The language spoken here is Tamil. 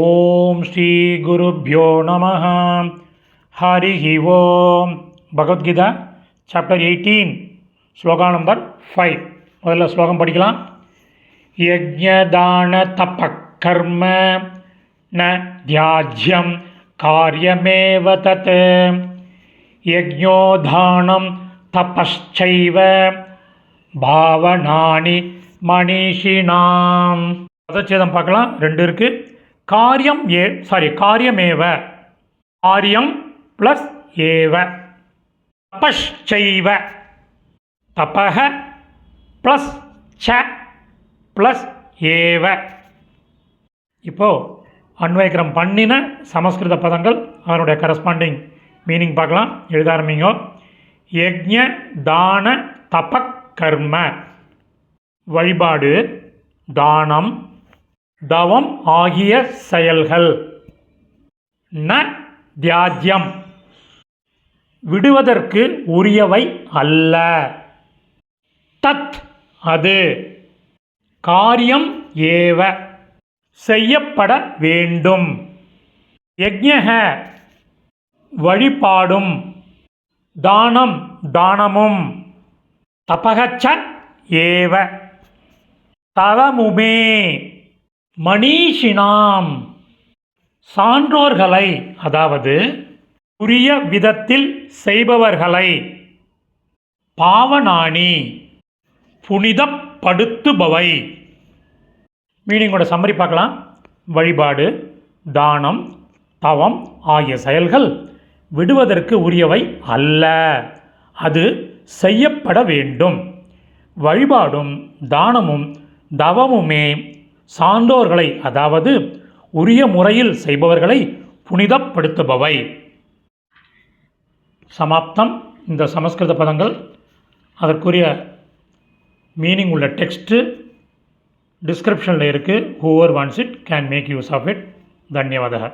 ஓம் ஸ்ரீ குருப்பியோ நம ஹரி ஓம் Bhagavad Gita chapter eighteen shloka number five முதல்ல ஸ்லோகம் படிக்கலாம். யஜ்யதான தபக்கர்ம ந தியாஜ்யம் காரியமேவ தத். யஜ்யோதானம் தபச்சைவ பாவனானி மணிஷினாம் பதச்சேதம் பார்க்கலாம். ரெண்டு இருக்குது காரியம் ஏ சாரி காரியமேவ. காரியம் ப்ளஸ் ஏவ. தபஷ் செய்வ தபக ப்ளஸ் ச ப்ளஸ் ஏவ. இப்போது அன்வைக்கிரம் பண்ணின சமஸ்கிருத பதங்கள் அவனுடைய கரஸ்பாண்டிங் மீனிங் பார்க்கலாம். எழுத ஆரம்பிங்க. யஜ்ய தான தபக் கர்ம. வழிபாடு தானம் தவம் ஆகிய செயல்கள். ந தியாஜ்யம் விடுவதற்கு உரியவை அல்ல. தத் அது. காரியம் ஏவ. செய்யப்பட வேண்டும். யஜ்ஞக வழிபாடும். தானம் தானமும். தபகச்ச ஏவ. தவமுமே. மணீஷினாம். சான்றோர்களை அதாவது உரிய விதத்தில் செய்பவர்களை. பாவனாணி புனிதப்படுத்துபவை. மீனிங்கோட சம்மரி பார்க்கலாம். வழிபாடு தானம் தவம் ஆகிய செயல்கள் விடுவதற்கு உரியவை அல்ல. அது செய்யப்பட வேண்டும். வழிபாடும் தானமும் தவமுமே சான்றோர்களை அதாவது உரிய முறையில் செய்பவர்களை புனிதப்படுத்துபவை. சமாப்தம். இந்த சமஸ்கிருத பதங்கள் அதற்குரிய மீனிங் உள்ள டெக்ஸ்ட்டு டிஸ்கிரிப்ஷனில் இருக்குது whoever wants it can make use of it தன்யவாதக.